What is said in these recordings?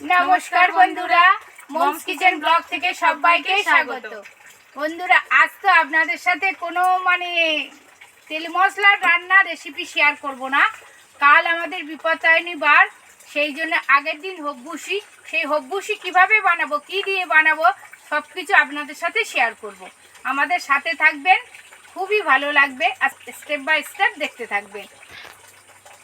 নমস্কার বন্ধুরা moms kitchen blog থেকে সবাইকে স্বাগত। বন্ধুরা, আজ তো আপনাদের সাথে কোনো মানে তেল মশলার রান্নার রেসিপি শেয়ার করব না। কাল আমাদের বিপত্তায়নী বার, সেই জন্য আগের দিন হব্বুসি, সেই হব্বুসি কীভাবে বানাবো, কি দিয়ে বানাবো সব কিছু আপনাদের সাথে শেয়ার করব। আমাদের সাথে থাকবেন, খুবই ভালো লাগবে, আর স্টেপ বাই স্টেপ দেখতে থাকবেন।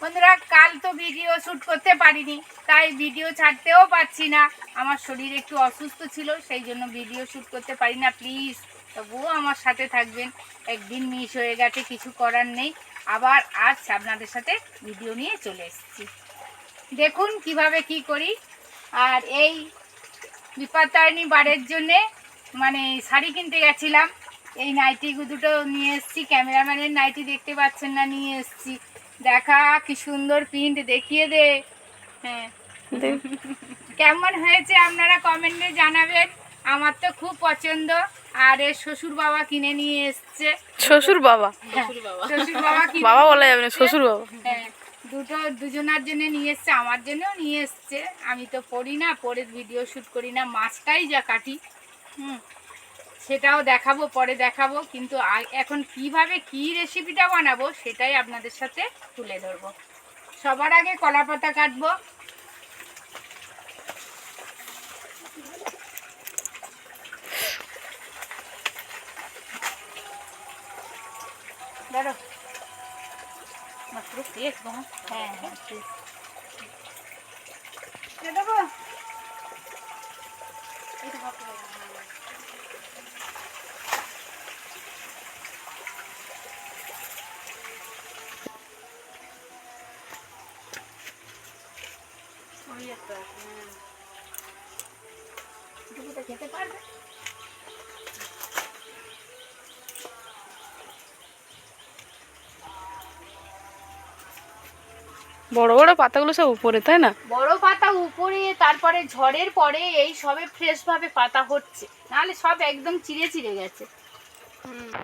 বন্ধুরা, কাল তো ভিডিও শ্যুট করতে পারিনি, তাই ভিডিও ছাড়তেও পারছি না। আমার শরীর একটু অসুস্থ ছিল, সেই জন্য ভিডিও শ্যুট করতে পারি না প্লিজ তবুও আমার সাথে থাকবেন। একদিন মিস হয়ে গেছে, কিছু করার নেই। আবার আজ আপনাদের সাথে ভিডিও নিয়ে চলে এসেছি। দেখুন কীভাবে কি করি। আর এই বিপত্তারিণী বারের জন্যে মানে শাড়ি কিনতে গেছিলাম। এই নাইটি দুটো নিয়ে এসেছি, ক্যামেরাম্যানের নাইটি দেখতে পাচ্ছেন না, নিয়ে এসেছি। দেখা কি সুন্দর প্রিন্ট দেখিয়ে দে। হ্যাঁ। কেমন হয়েছে আপনারা কমেন্টে জানাবেন। আমার তো খুব পছন্দ। আর এর শ্বশুর বাবা কিনে নিয়ে এসছে। শ্বশুর বাবা? শ্বশুর বাবা। বাবা বলা যাবে না শ্বশুর বাবা। হ্যাঁ দুটো দুজনার জন্য নিয়ে এসছে আমার জন্যও নিয়ে এসছে। আমি তো পড়ি না পরে ভিডিও শ্যুট করি না মাছটাই যা কাটি। হুম। সেটাও দেখাবো, পরে দেখাবো, কিন্তু এখন কীভাবে কি রেসিপিটা বানাবো সেটাই আপনাদের সাথে তুলে ধরবো। সবার আগে কলা পাতা কাটবো হ্যাঁ হ্যাঁ দেবো। খেতে পারবে বড় বড় পাতাগুলো সব উপরে তাই না? বড় পাতা উপরে তারপরে ঝড়ের পরে এই সবে ফ্রেশ ভাবে পাতা হচ্ছে। নাহলে সব একদম চিড়ে চিড়ে গেছে। হ্যাঁ।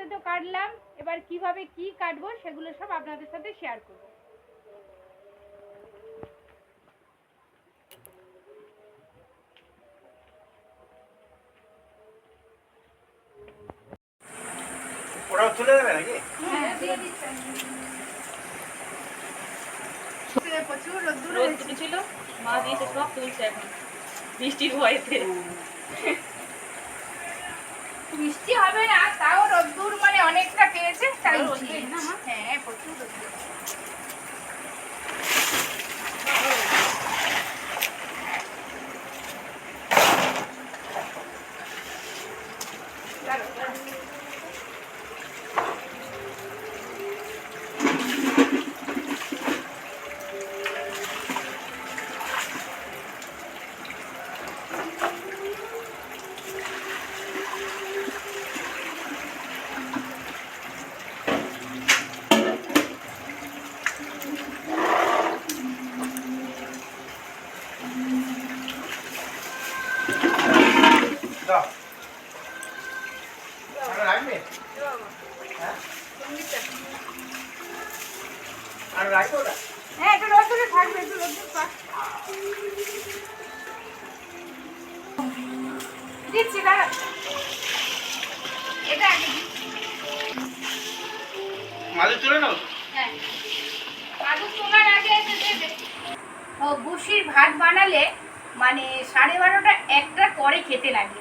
কলা তো কাটলাম। এবার কীভাবে কি কাটবো সেগুলো সব আপনাদের সাথে শেয়ার করব। ওরাও চলে যাবে নাকি? হ্যাঁ দিয়ে দিচ্ছেন প্রচুর রোদ্দুর রোদ ছিল মা দিয়েছে সব তুলছে এখন। বৃষ্টির ভয়েতে বৃষ্টি হবে না তাও রোদ্দুর মানে অনেকটা পেয়েছে তাই হ্যাঁ প্রচুর রোদ্দুর দাঁড়াও, দাঁড়াও। দাও আর রাখবে হ্যাঁ আর হ্যাঁ একটু রোদ্দুরে থাকবে একটু রোদ্দুর পাক দিচ্ছি দাঁড়া। এটা আগে মাঝে চলে নাও। হ্যাঁ। আলু তোলার আগে এসে দেবে। ও বুসির ভাত বানালে মানে সাড়ে বারোটা একটা পরে খেতে লাগে।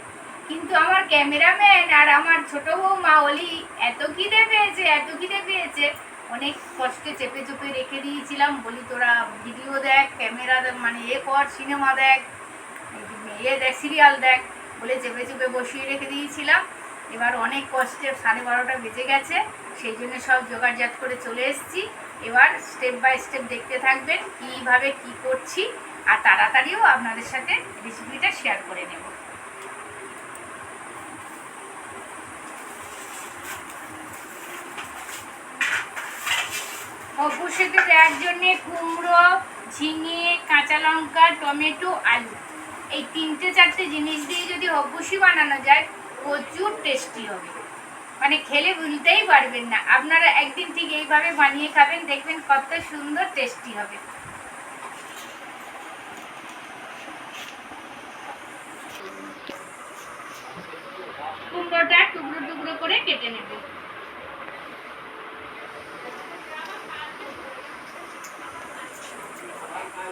কিন্তু আমার ক্যামেরাম্যান আর আমার ছোট বউ বৌমা অলি এত খিদে পেয়েছে এত খিদে পেয়েছে। অনেক কষ্টে চেপে চেপে রেখে দিয়েছিলাম। বলি, তোরা ভিডিও দেখ ক্যামেরা দেখ মানে এ কর সিনেমা দেখ ইয়ে দেখ সিরিয়াল দেখ। বলে চেপে চেপে বসিয়ে রেখে দিয়েছিলাম। এবার অনেক কষ্টে সাড়ে বারোটা বেজে গেছে, সেই জন্য সব জোগাড়জাত করে চলে এসেছি। এবার স্টেপ বাই স্টেপ দেখতে থাকবেন, কীভাবে কি করছি, আর তাড়াতাড়িও আপনাদের সাথে রেসিপিটা শেয়ার করে নেব। তার জন্যে কুমড়ো, ঝিঙে, কাঁচা লঙ্কা, টমেটো, আলু। এই তিনটে চারটে জিনিস দিয়ে যদি হব্বুসি বানানো যায়, প্রচুর টেস্টি হবে। মানে খেলে ভুলতেই পারবেন না। আপনারা একদিন ঠিক এইভাবে বানিয়ে খাবেন, দেখবেন কত সুন্দর টেস্টি হবে। কুমড়োটা টুকরো টুকরো করে কেটে নেব।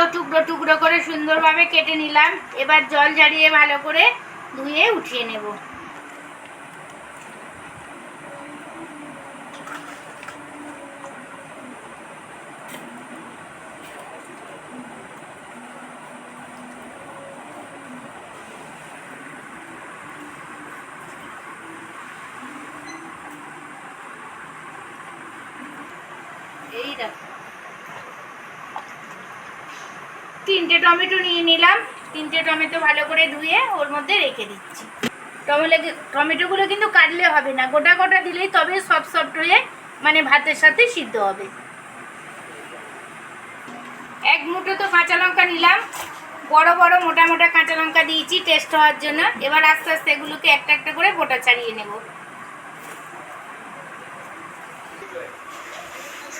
কুমড়োগুলো টুকরো টুকরো করে সুন্দরভাবে কেটে নিলাম। এবার জল ঝারিয়ে ভালো করে ধুয়ে উঠিয়ে নেব। এই দেখো। তিনটে টমেটো নিয়ে নিলাম। তিনটে টমেটো ভালো করে ধুয়ে ওর মধ্যে রেখে দিচ্ছি। টমেটো টমেটোগুলো কিন্তু কাটলে হবে না। গোটা গোটা দিলেই তবে সফট সফট হয়ে মানে ভাতের সাথে সিদ্ধ হবে। এক মুঠো তো কাঁচা লঙ্কা নিলাম। বড় বড় মোটা মোটা কাঁচা লঙ্কা দিয়েছি, টেস্ট হওয়ার জন্য। এবার আস্তে আস্তে এগুলোকে একটা একটা করে বোটা ছাড়িয়ে নেব।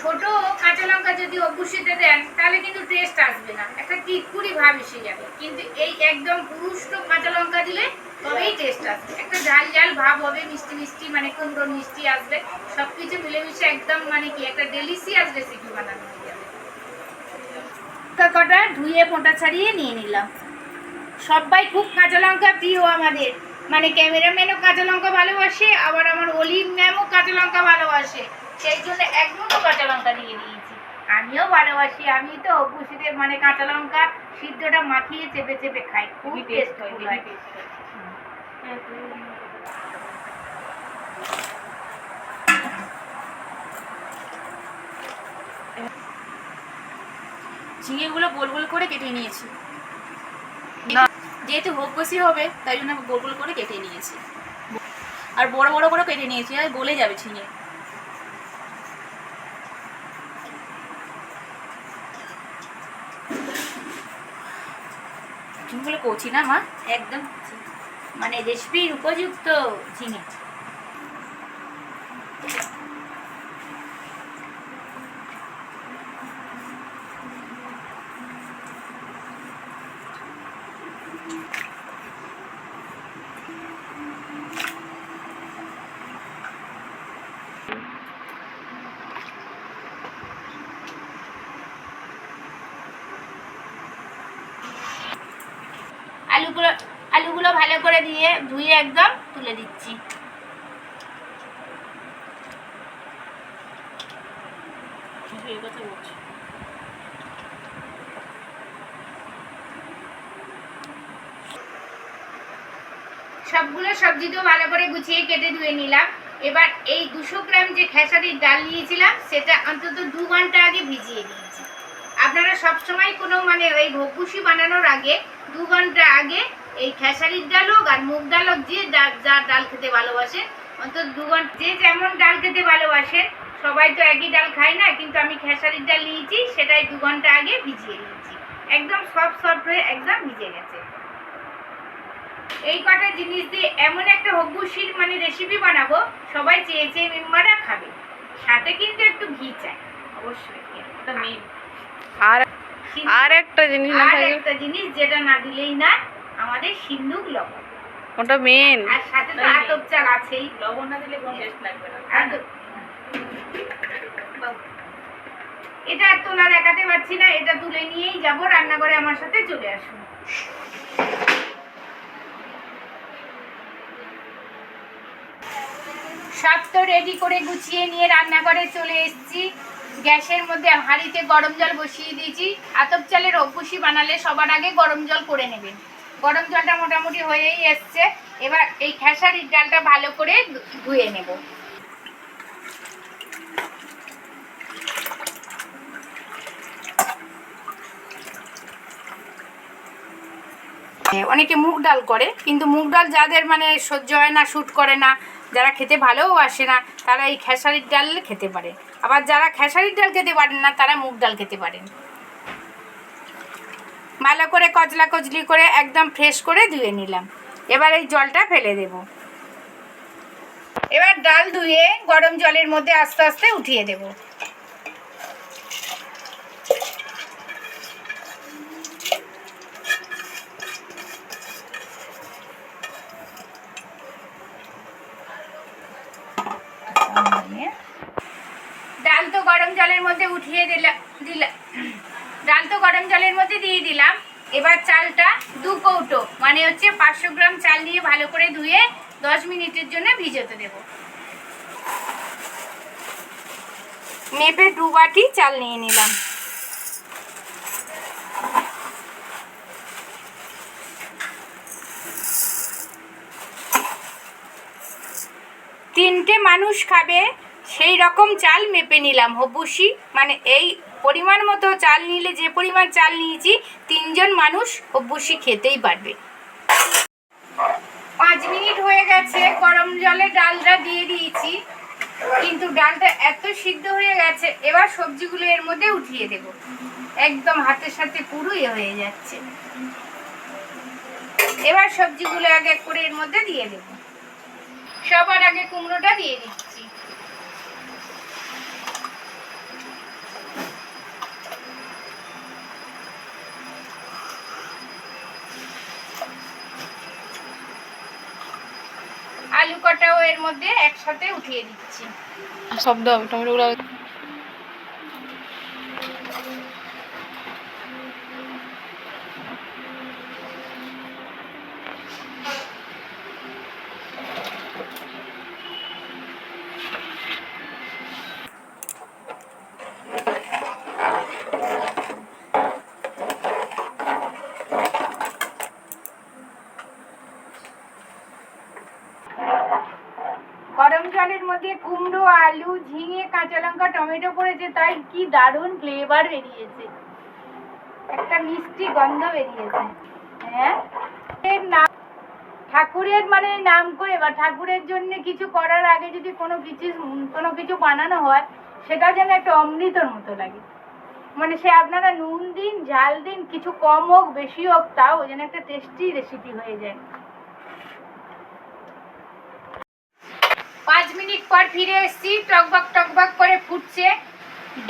ছোট কাঁচা লঙ্কা যদি অবশ্যইতে দেন, তাহলে কিন্তু টেস্ট আসবে না। একটা টিটকুরি ভাব এসে যাবে। কিন্তু এই একদম পুরুষ্ট কাঁচা লঙ্কা দিলে তবেই টেস্ট আসবে। একটা ঝাল ঝাল ভাব হবে, মিষ্টি মিষ্টি মানে কুমড়ো মিষ্টি আসবে। সব কিছু মিলেমিশে একদম মানে কি, একটা ডেলিসিয়াস রেসিপি বানানো হয়ে যাবে। কটা? ধুয়ে পোঁটা ছাড়িয়ে নিয়ে নিলাম। সবাই খুব কাঁচা লঙ্কা প্রিয় আমাদের। মানে ক্যামেরাম্যানও কাঁচা লঙ্কা ভালোবাসে আবার আমার অলিভ ম্যামও কাঁচা লঙ্কা ভালোবাসে। সেই জন্য এক মুঠো কাঁচা লঙ্কা দিয়ে দিয়েছি। আমিও ভালোবাসি আমি তো অপুষিদের মানে কাঁচা লঙ্কা সিদ্ধটা মাখিয়ে চেপে চেপে খাই। খুব টেস্ট হয়। ঝিঙেগুলো গোল গোল করে কেটে নিয়েছি। না। যেহেতু হোক বসি হবে, তাই জন্য গোল গোল করে কেটে নিয়েছি। আর বড় বড় করে কেটে নিয়েছি, আর গলে যাবে ঝিঙে ঝিঙেগুলো কচি না, মা? একদম মানে রেসিপির উপযুক্ত ঝিঙে ভালো করে দিয়ে ধুয়ে একদম তুলে দিচ্ছি। সবগুলো সবজি তো ভালো করে গুছিয়ে কেটে ধুয়ে নিলাম। এবার এই দুশো গ্রাম যে খেসারির ডাল নিয়েছিলাম, সেটা অন্তত দু ঘণ্টা আগে ভিজিয়ে দিয়েছি আপনারা সবসময় কোনো মানে ওই ভকুশি বানানোর আগে দু ঘণ্টা আগে এই খেসারির ডাল হোক আর মুগ ডাল হোক যে ডা- যা ডাল খেতে ভালোবাসে অন্তত দু ঘণ্টা যে যেমন ডাল খেতে ভালোবাসে সবাই তো একই ডাল খায় না কিন্তু আমি খেসারির ডাল নিয়েছি সেটাই দু ঘণ্টা আগে ভিজিয়ে নিয়েছি। একদম সফট সফট হয়ে একদম ভিজে গেছে। এই কটা জিনিস দিয়ে এমন একটা হব্বুসির মানে রেসিপি বানাবো সবাই চেয়ে চেয়ে মেম্বাররা খাবে। সাথে কিন্তু একটু ঘি চাই অবশ্যই। আর আর একটা জিনিস আর একটা জিনিস যেটা না দিলেই না আমাদের সিন্ধুক লবণ। ওটা মেন আর সাথে তো আতপ হ্যাঁ, চাল আছেই। লবণ না দিলে কোনো টেস্ট লাগবে না। হ্যাঁ এটা তোলা দেখাতে পারছি না এটা তুলে নিয়েই যাব রান্না করে আমার সাথে চলে আসুন। সব তো রেডি করে গুছিয়ে নিয়ে রান্নাঘরে চলে এসেছি। গ্যাসের মধ্যে হাঁড়িতে গরম জল বসিয়ে দিয়েছি। আতপ চালের অপুষি বানালে সবার আগে গরম জল করে নেবেন। গরম জলটা মোটামুটি হয়েই এসছে। এবার এই খেসারির ডালটা ভালো করে ধুয়ে নেব। অনেকে মুগ ডাল করে, কিন্তু মুগ ডাল যাদের মানে সহ্য হয় না শ্যুট করে না, যারা খেতে ভালোও আসে না, তারা এই খেসারির ডাল খেতে পারে। আবার যারা খেসারির ডাল খেতে পারেন না, তারা মুগ ডাল খেতে পারেন। ভালো করে কচলা কচলি করে একদম ফ্রেশ করে ধুয়ে নিলাম। এবার এই জলটা ফেলে দেব। এবার ডাল ধুয়ে গরম জলের মধ্যে আস্তে আস্তে উঠিয়ে দেব। ডাল তো গরম জলের মধ্যে উঠিয়ে দিলাম দিলাম ডাল তো গরম জলের মধ্যে দিয়ে দিলাম। এবার চালটা দু কৌটো মানে হচ্ছে পাঁচশো গ্রাম চাল নিয়ে ভালো করে ধুয়ে দশ মিনিটের জন্য ভিজোতে দেব। মেপে দু বাটি চাল নিয়ে নিলাম। তিনটে মানুষ খাবে, সেই রকম চাল মেপে নিলাম হবুসি মানে এই পরিমাণ মতো চাল নিলে, যে পরিমাণ চাল নিয়েছি, তিনজন মানুষ হবুসি খেতেই পারবে। পাঁচ মিনিট হয়ে গেছে, গরম জলে ডালটা দিয়ে দিয়েছি। কিন্তু ডালটা এত সিদ্ধ হয়ে গেছে, এবার সবজিগুলো এর মধ্যে উঠিয়ে দেব। একদম হাতের সাথে পুরো হয়ে যাচ্ছে। এবার সবজিগুলো এক এক করে এর মধ্যে দিয়ে দেব। সবার আগে কুমড়োটা দিয়ে দিচ্ছি আলু কটাও এর মধ্যে একসাথে উঠিয়ে দিচ্ছি। শব্দ হবে টমেটোগুলো গরম জলের মধ্যে কুমড়ো আলু, ঝিঙে, কাঁচা লঙ্কা, টমেটো পড়েছে তাই কি দারুণ ফ্লেভার বেরিয়েছে। একটা মিষ্টি গন্ধ বেরিয়েছে। হ্যাঁ? এর নাম ঠাকুরের মানে নাম করে বা ঠাকুরের জন্য কিছু করার আগে যদি কোনো কিছু কোনো কিছু বানানো হয়, সেটা যেন একটা অমৃতর মতো লাগে। মানে সে আপনারা নুন দিন, ঝাল দিন, কিছু কম হোক, বেশি হোক, তাও যেন একটা টেস্টি রেসিপি হয়ে যায়। পাঁচ মিনিট পর ফিরে এসেছি, টকবক টকবক করে ফুটছে।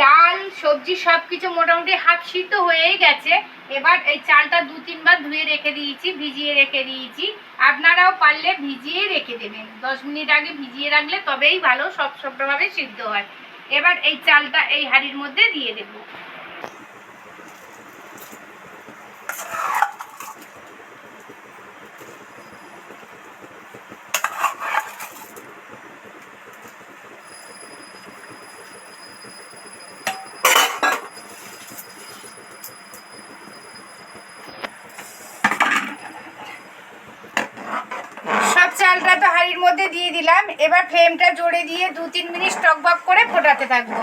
ডাল, সবজি সব কিছু মোটামুটি হাফ সিদ্ধ হয়েই গেছে। এবার এই চালটা দু তিনবার ধুয়ে রেখে দিয়েছি, ভিজিয়ে রেখে দিয়েছি। আপনারাও পারলে ভিজিয়ে রেখে দেবেন। দশ মিনিট আগে ভিজিয়ে রাখলে তবেই ভালো, সব সবভাবে সিদ্ধ হয়। এবার এই চালটা এই হাঁড়ির মধ্যে দিয়ে দেবো সব চালটা তো হাঁড়ির মধ্যে দিয়ে দিলাম এবার ফ্লেমটা জোরে দিয়ে দু তিন মিনিট টক বক করে ফোটাতে থাকব।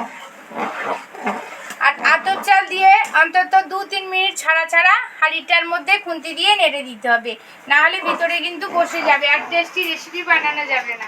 আর আতর চাল দিয়ে অন্তত দু তিন মিনিট ছাড়া ছাড়া হাঁড়িটার মধ্যে খুন্তি দিয়ে নেড়ে দিতে হবে। না হলে ভিতরে কিন্তু বসে যাবে আর টেস্টি রেসিপি বানানো যাবে না।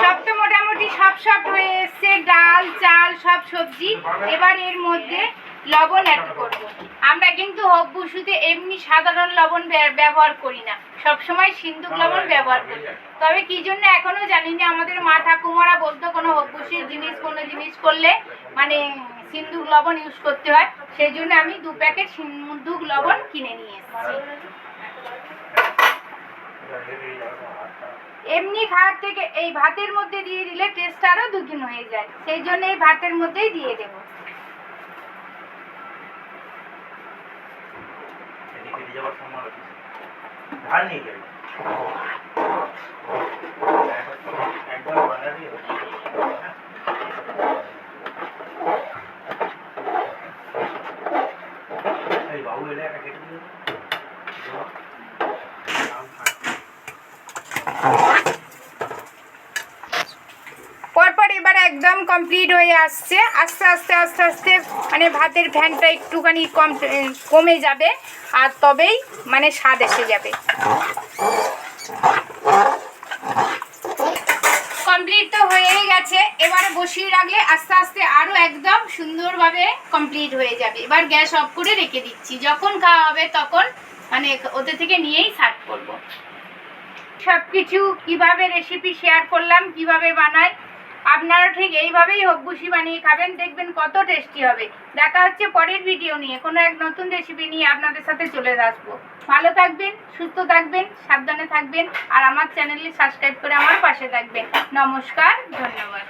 সব তো মোটামুটি সব সব হয়ে এসছে, ডাল, চাল, সব সবজি। এবার এর মধ্যে লবণ অ্যাড করব। আমরা কিন্তু হব্বুসুতে এমনি সাধারণ লবণ ব্য- ব্যবহার করি না। সব সময় সিন্দুক লবণ ব্যবহার করি। তবে কি জন্য এখনও জানি না আমাদের মা ঠাকুমারা বলতো কোনো হব্বুসির জিনিস কোনো জিনিস করলে মানে সিন্দুক লবণ ইউজ করতে হয় সেই জন্য আমি দু প্যাকেট সিন্দুক লবণ কিনে নিয়ে এসেছি। এমনি খাওয়ার থেকে এই ভাতের মধ্যে দিয়ে দিলে টেস্ট আরও দুগুণ হয়ে যায়। সেই জন্য এই ভাতের মধ্যেই দিয়ে দেব। ধার নিয়ে গেল পরপর এবার একদম কমপ্লিট হয়ে আসছে। আস্তে আস্তে আস্তে আস্তে মানে ভাতের ফ্যানটা একটুখানি কম কমে যাবে। আর তবেই মানে স্বাদ এসে যাবে। কমপ্লিট তো হয়েই গেছে। এবারে বসিয়ে রাখলে আস্তে আস্তে আরও একদম সুন্দরভাবে কমপ্লিট হয়ে যাবে। এবার গ্যাস অফ করে রেখে দিচ্ছি। যখন খাওয়া হবে তখন মানে ওদের থেকে নিয়েই সার্ভ করব। সব কিছু কীভাবে রেসিপি শেয়ার করলাম, কীভাবে বানাই আপনারা ঠিক এইভাবেই হকবুসি বানিয়ে খাবেন, দেখবেন কত টেস্টি হবে। দেখা হচ্ছে পরের ভিডিও নিয়ে। কোনো এক নতুন রেসিপি নিয়ে আপনাদের সাথে চলে আসব। ভালো থাকবেন, সুস্থ থাকবেন, সাবধানে থাকবেন, আর আমার চ্যানেলে সাবস্ক্রাইব করে আমার পাশে থাকবেন। নমস্কার, ধন্যবাদ।